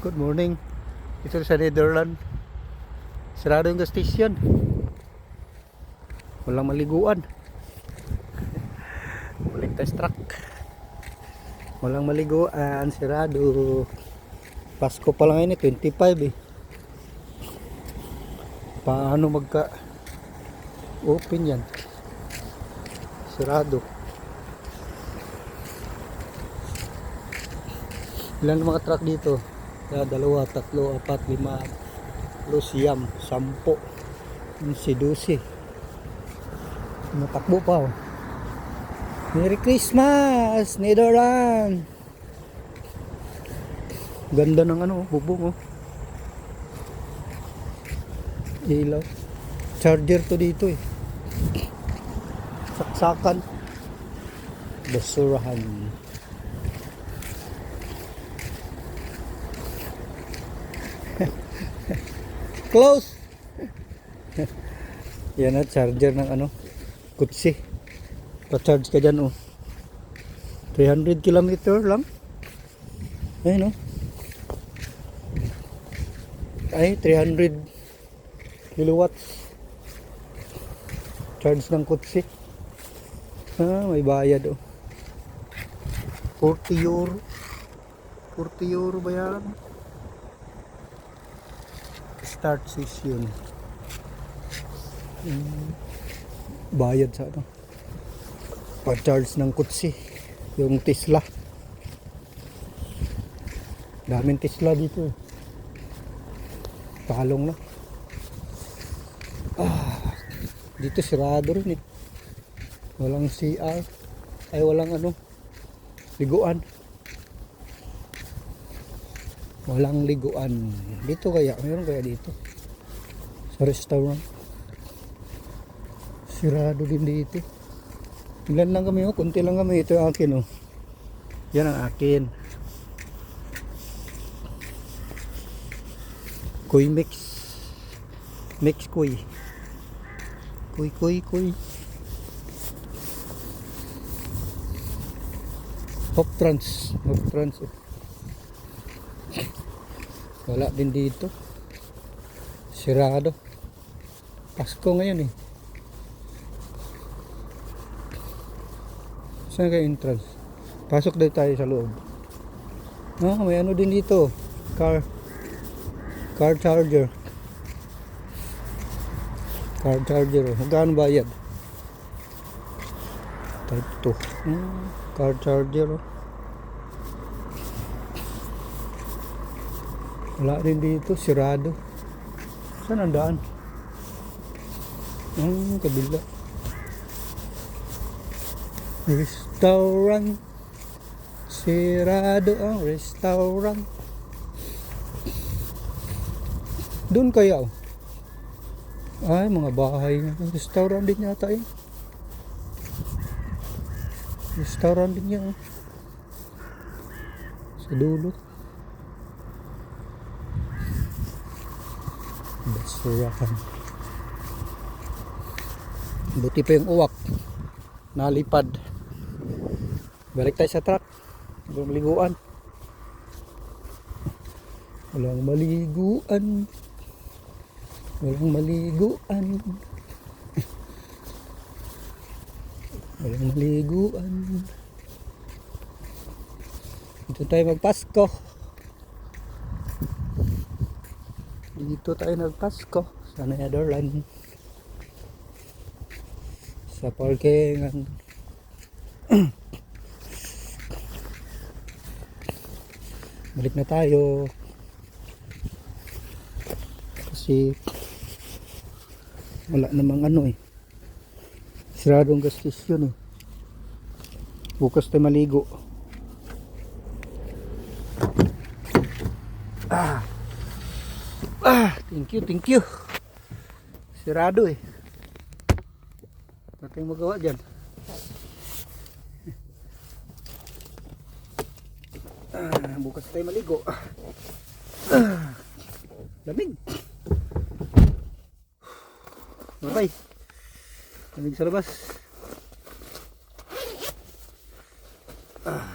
Good morning. Ito sa Netherlands. Sarado yung gas station. Walang maliguan. Balik test truck. Walang maliguan. Sarado. Pasko pa lang ini 25 eh. Paano magka open yan? Sarado. Ilan mga truck dito? Kaya dalawa, tatlo, apat, lima, siyam, sampo, si dusi. Natakbo pa oh. Merry Christmas! Netherland! Ganda ng ano, bubong oh. Ilaw. Charger to dito eh. Saksakan. Basurahan. Close! Yan na, charger ng ano, kutsi. Pa-charge ka dyan, oh. 300 kilometer lang. Ayun, oh. Ay, 300 kilowatts. Charge ng kutsi. Ah, may bayad, oh. 40 euro. 40 euro ba yan? Start session Mm, bayad sa ano. Pa-charge ng kutsi. Yung Tesla. Daming Tesla dito eh. talong na. Ah, dito sirado rin eh. Walang CR ay walang ano. Liguan walang liguan. Dito kaya? Meron kaya dito? Sa restaurant? Sirado din dito. Ilan lang kami oh. Kunti lang kami. Ito yung akin oh. Yan ang akin. Kuy mix. Mix kuy. Kuy kuy kuy. Hop trans. Hop trans oh. Wala din dito. Sirado. Pasko ngayon eh. Saan kayo entrance? Pasok daw tayo sa loob. Ah, may ano din dito. Car car charger. Car charger. Magkano bayad? Type 2. Hmm, car charger. Oh. Wala rin dito, sirado. Saan ang daan? Hmm, kabila. Restaurant. Sirado ang restaurant. Doon kaya oh. Ay, mga bahay nga. Restaurant din yata eh. Restaurant din yan. oh. Sa dulo. Basurahan buti pa yung uwak. Nalipad. Balik tayo sa truck. Walang maliguan. Walang maliguan. Walang maliguan. Walang maliguan. Dito tayo magpasko dito tayo nagpasko. Sa Netherlands. Sa parkingan balik na tayo. Kasi wala namang ano eh. Siradong gas station eh. Bukas tayo maligo. Ah, Thank you, thank you. Sirado eh. Wala tayong magawa dyan. Ah, bukas tayo maligo. Ah, lamig. Maray. Lamig sa labas. Ah.